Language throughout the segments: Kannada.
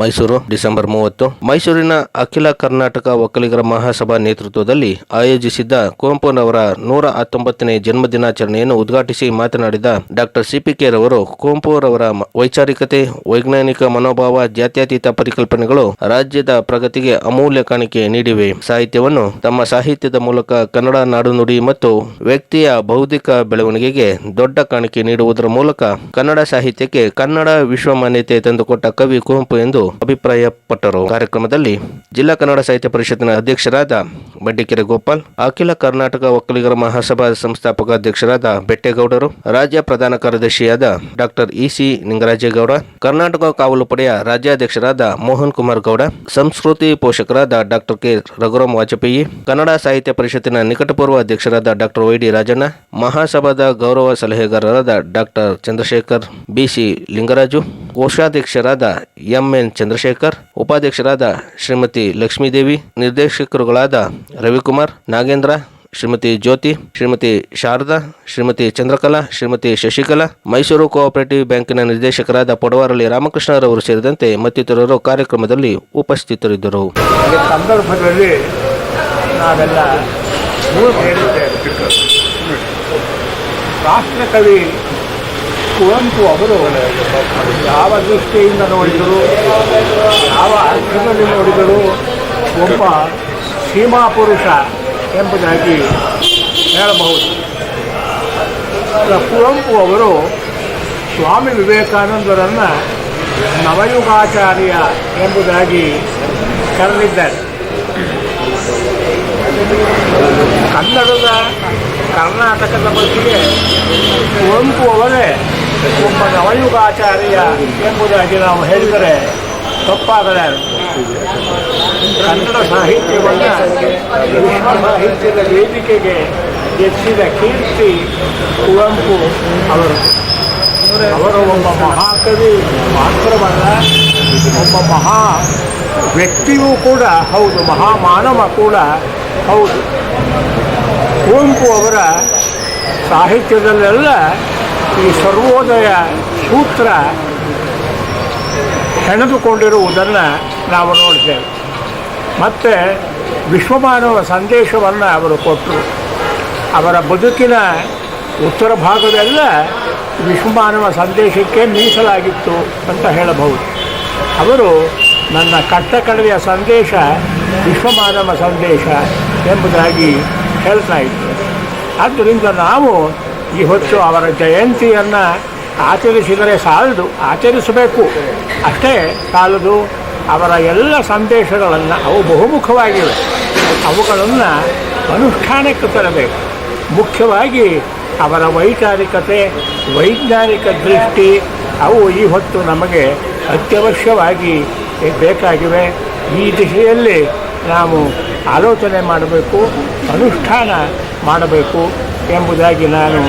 ಮೈಸೂರು, ಡಿಸೆಂಬರ್ ಮೂವತ್ತು. ಮೈಸೂರಿನ ಅಖಿಲ ಕರ್ನಾಟಕ ಒಕ್ಕಲಿಗರ ಮಹಾಸಭಾ ನೇತೃತ್ವದಲ್ಲಿ ಆಯೋಜಿಸಿದ್ದ ಕುವೆಂಪುನವರ ನೂರ ಹತ್ತೊಂಬತ್ತನೇ ಜನ್ಮ ದಿನಾಚರಣೆಯನ್ನು ಉದ್ಘಾಟಿಸಿ ಮಾತನಾಡಿದ ಡಾಕ್ಟರ್ ಸಿಪಿಕೆ ರವರು, ಕುವೆಂಪುರವರ ವೈಚಾರಿಕತೆ, ವೈಜ್ಞಾನಿಕ ಮನೋಭಾವ, ಜಾತ್ಯತೀತ ಪರಿಕಲ್ಪನೆಗಳು ರಾಜ್ಯದ ಪ್ರಗತಿಗೆ ಅಮೂಲ್ಯ ಕಾಣಿಕೆ ನೀಡಿವೆ. ಸಾಹಿತ್ಯವನ್ನು ತಮ್ಮ ಸಾಹಿತ್ಯದ ಮೂಲಕ ಕನ್ನಡ ನಾಡುನುಡಿ ಮತ್ತು ವ್ಯಕ್ತಿಯ ಬೌದ್ಧಿಕ ಬೆಳವಣಿಗೆಗೆ ದೊಡ್ಡ ಕಾಣಿಕೆ ನೀಡುವುದರ ಮೂಲಕ ಕನ್ನಡ ಸಾಹಿತ್ಯಕ್ಕೆ ಕನ್ನಡ ವಿಶ್ವಮಾನ್ಯತೆ ತಂದುಕೊಟ್ಟ ಕವಿ ಕುವೆಂಪು ಎಂದು ಅಭಿಪ್ರಾಯಪಟ್ಟರು. ಕಾರ್ಯಕ್ರಮದಲ್ಲಿ ಜಿಲ್ಲಾ ಕನ್ನಡ ಸಾಹಿತ್ಯ ಪರಿಷತ್ತಿನ ಅಧ್ಯಕ್ಷರಾದ ಬಂಡಿಕೆರೆ ಗೋಪಾಲ್, ಅಖಿಲ ಕರ್ನಾಟಕ ಒಕ್ಕಲಿಗರ ಮಹಾಸಭಾ ಸಂಸ್ಥಾಪಕ ಅಧ್ಯಕ್ಷರಾದ ಬೆಟ್ಟೇಗೌಡರು, ರಾಜ್ಯ ಪ್ರಧಾನ ಕಾರ್ಯದರ್ಶಿಯಾದ doctor E C Ningarajegowda, Karnataka ಕಾವಲು ಪಡೆಯ ರಾಜ್ಯಾಧ್ಯಕ್ಷರಾದ ಮೋಹನ್ ಕುಮಾರ್ ಗೌಡ, ಸಂಸ್ಕೃತಿ ಪೋಷಕರಾದ ಡಾಕ್ಟರ್ ಕೆ. ರಘುರಾಮ್ ವಾಜಪೇಯಿ, ಕನ್ನಡ ಸಾಹಿತ್ಯ ಪರಿಷತ್ತಿನ ನಿಕಟಪೂರ್ವ ಅಧ್ಯಕ್ಷರಾದ ಡಾಕ್ಟರ್ ವೈಡಿ ರಾಜಣ್ಣ, ಮಹಾಸಭಾದ ಗೌರವ ಸಲಹೆಗಾರರಾದ doctor Chandrashekhar, B C Lingaraju, ಕೋಶಾಧ್ಯಕ್ಷರಾದ M N Chandrashekhar, ಉಪಾಧ್ಯಕ್ಷರಾದ ಶ್ರೀಮತಿ ಲಕ್ಷ್ಮೀದೇವಿ, ನಿರ್ದೇಶಕರುಗಳಾದ ರವಿಕುಮಾರ್, ನಾಗೇಂದ್ರ, ಶ್ರೀಮತಿ ಜ್ಯೋತಿ, ಶ್ರೀಮತಿ ಶಾರದಾ, ಶ್ರೀಮತಿ ಚಂದ್ರಕಲಾ, ಶ್ರೀಮತಿ ಶಶಿಕಲಾ, ಮೈಸೂರು ಕೋಆಪರೇಟಿವ್ ಬ್ಯಾಂಕಿನ ನಿರ್ದೇಶಕರಾದ ಪೊಡವಾರಳ್ಳಿ ರಾಮಕೃಷ್ಣರವರು ಸೇರಿದಂತೆ ಮತ್ತಿತರರು ಕಾರ್ಯಕ್ರಮದಲ್ಲಿ ಉಪಸ್ಥಿತರಿದ್ದರು. ಸಂದರ್ಭದಲ್ಲಿ ನಾವೆಲ್ಲ ರಾಷ್ಟ್ರಕವಿ ಕುವೆಂಪು ಅವರು ಯಾವ ದೃಷ್ಟಿಯಿಂದ ನೋಡಿದರು, ಯಾವ ಅರ್ಥದಲ್ಲಿ ನೋಡಿದರು, ಒಬ್ಬ ಸೀಮಾ ಪುರುಷ ಎಂಬುದಾಗಿ ಹೇಳಬಹುದು. ಕುವೆಂಪು ಅವರು ಸ್ವಾಮಿ ವಿವೇಕಾನಂದರನ್ನು ನವಯುಗಾಚಾರ್ಯ ಎಂಬುದಾಗಿ ಕರೆದಿದ್ದಾರೆ. ಕನ್ನಡದ, ಕರ್ನಾಟಕದ ಬಗ್ಗೆ ಕುವೆಂಪು ಅವರೇ ಒಬ್ಬ ನವಯುಗಾಚಾರ್ಯ ಎಂಬುದಾಗಿ ನಾವು ಹೇಳಿದರೆ ತಪ್ಪಾಗಲಾರದು. ಕನ್ನಡ ಸಾಹಿತ್ಯವನ್ನು ವಿಶ್ವ ಸಾಹಿತ್ಯದ ವೇದಿಕೆಗೆ ಎತ್ತಿದ ಕೀರ್ತಿ, ಕುವೆಂಪು ಅವರು. ಅವರು ಒಬ್ಬ ಮಹಾಕವಿ ಮಾತ್ರವಲ್ಲ, ಒಬ್ಬ ಮಹಾ ವ್ಯಕ್ತಿಯೂ ಕೂಡ ಹೌದು, ಮಹಾಮಾನವ ಕೂಡ ಹೌದು. ಕುವೆಂಪು ಅವರ ಸಾಹಿತ್ಯದಲ್ಲೆಲ್ಲ ಈ ಸರ್ವೋದಯ ಸೂತ್ರ ಹೆಣೆದುಕೊಂಡಿರುವುದನ್ನು ನಾವು ನೋಡ್ತೇವೆ ಮತ್ತು ವಿಶ್ವಮಾನವ ಸಂದೇಶವನ್ನು ಅವರು ಕೊಟ್ಟರು. ಅವರ ಬದುಕಿನ ಉತ್ತರ ಭಾಗದೆಲ್ಲ ವಿಶ್ವಮಾನವ ಸಂದೇಶಕ್ಕೆ ಮೀಸಲಾಗಿತ್ತು ಅಂತ ಹೇಳಬಹುದು. ಅವರು ನನ್ನ ಕಟ್ಟ ಕಡೆಯ ಸಂದೇಶ ವಿಶ್ವಮಾನವ ಸಂದೇಶ ಎಂಬುದಾಗಿ ಹೇಳ್ತಾ ಇದ್ದರು. ಆದ್ದರಿಂದ ನಾವು ಇವತ್ತು ಅವರ ಜಯಂತಿಯನ್ನು ಆಚರಿಸಿದರೆ ಸಾಲದು, ಆಚರಿಸಬೇಕು. ಅಷ್ಟೇ ಸಾಲದು. ಅವರ ಎಲ್ಲ ಸಂದೇಶಗಳನ್ನು ಅವು ಬಹುಮುಖವಾಗಿವೆ. ಅವುಗಳನ್ನು ಅನುಷ್ಠಾನಕ್ಕೆ ತರಬೇಕು. ಮುಖ್ಯವಾಗಿ ಅವರ ವೈಚಾರಿಕತೆ, ವೈಜ್ಞಾನಿಕ ದೃಷ್ಟಿ, ಅವು ಈ ಹೊತ್ತು ನಮಗೆ ಅತ್ಯವಶ್ಯವಾಗಿ ಬೇಕಾಗಿವೆ. ಈ ದಿಶೆಯಲ್ಲಿ ನಾವು ಆಲೋಚನೆ ಮಾಡಬೇಕು, ಅನುಷ್ಠಾನ ಮಾಡಬೇಕು ಎಂಬುದಾಗಿ ನಾನು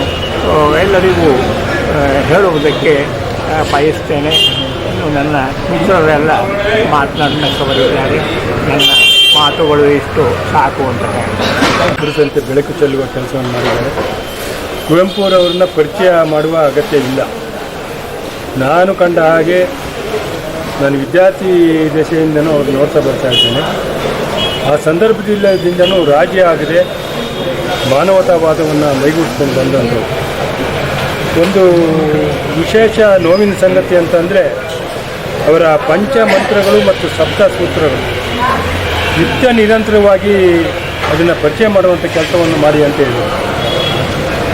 ಎಲ್ಲರಿಗೂ ಹೇಳುವುದಕ್ಕೆ ಬಯಸ್ತೇನೆ. ನನ್ನ ಮಿತ್ರರೆಲ್ಲ ಮಾತನಾಡತಕ್ಕವರಿದ್ದಾರೆ. ನನ್ನ ಮಾತುಗಳು ಇಷ್ಟು ಸಾಕು ಅಂತ ಕುರಿತಂತೆ ಬೆಳಕು ಚೆಲ್ಲುವ ಕೆಲಸವನ್ನು ಮಾಡಿದ್ದಾರೆ. ಕುವೆಂಪುರವ್ರನ್ನ ಪರಿಚಯ ಮಾಡುವ ಅಗತ್ಯ ಇಲ್ಲ. ನಾನು ಕಂಡ ಹಾಗೆ ನಾನು ವಿದ್ಯಾರ್ಥಿ ದಶೆಯಿಂದನೂ ಅವ್ರು ನೋಡ್ತಾ ಬರ್ತಾ ಇದ್ದೇನೆ. ಆ ಸಂದರ್ಭದಿಂದನೂ ರಾಜ್ಯ ಆಗದೆ ಮಾನವತಾವಾದವನ್ನು ಮೈಗೂಡಿಸ್ಕೊಂಡು ಬಂದಂಥವು ಒಂದು ವಿಶೇಷ ನೋವಿನ ಸಂಗತಿ ಅಂತಂದರೆ ಅವರ ಪಂಚಮಂತ್ರಗಳು ಮತ್ತು ಸಪ್ತ ಸೂತ್ರಗಳು ನಿತ್ಯ ನಿರಂತರವಾಗಿ ಅದನ್ನು ಪರಿಚಯ ಮಾಡುವಂಥ ಕೆಲಸವನ್ನು ಮಾಡಿ ಅಂತ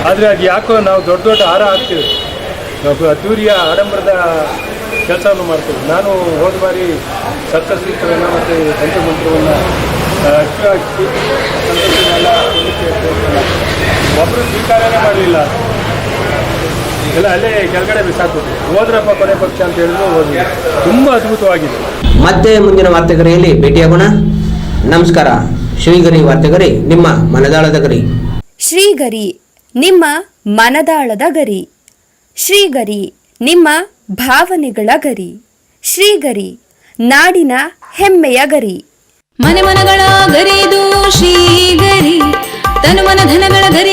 ಆದರೆ ಅದು ಯಾಕೋ ನಾವು ದೊಡ್ಡ ದೊಡ್ಡ ಹಾರ ಹಾಕ್ತೀವಿ ನಾವು ಅದ್ದೂರಿಯ ಆಡಂಬರದ ಕೆಲಸವನ್ನು ಮಾಡ್ತೀವಿ ನಾನು ಹೋದ ಬಾರಿ ಸಪ್ತಸೂತ್ರವನ್ನು ಮತ್ತು ಪಂಚಮಂತ್ರವನ್ನು. ಒಬ್ಬರು ಸ್ವೀಕಾರನೇ ಮಾಡಲಿಲ್ಲ ಎಲ್ಲ ಅಲ್ಲೇ ಕೆಳಗಡೆ ಬಿಸಾಕ್ಬಿಟ್ಟು ಹೋದ್ರಪ್ಪ ಕೊನೆ ಪಕ್ಷ ಅಂತ ಹೇಳಿದ್ರು ಹೋದ್ವಿ. ತುಂಬ ಅದ್ಭುತವಾಗಿದೆ. ಮತ್ತೆ ಮುಂದಿನ ವಾರ್ತೆಗರಿಯಲ್ಲಿ ಭೇಟಿಯಾಗೋಣ ನಮಸ್ಕಾರ ಶ್ರೀಗರಿ ವಾರ್ತೆಗರಿ ನಿಮ್ಮ ಮನದಾಳದ ಗರಿ. ಶ್ರೀಗರಿ ನಿಮ್ಮ ಮನದಾಳದ ಗರಿ. ಶ್ರೀಗರಿ ನಿಮ್ಮ ಭಾವನೆಗಳ ಗರಿ. ಶ್ರೀಗರಿ ನಾಡಿನ ಹೆಮ್ಮೆಯ ಗರಿ. ಮನೆ ಮನಗಳ ಗರಿದು ಶ್ರೀಗರಿ ತನು ಮನ ಧನಗಳ ಶ್ರೀಗರಿ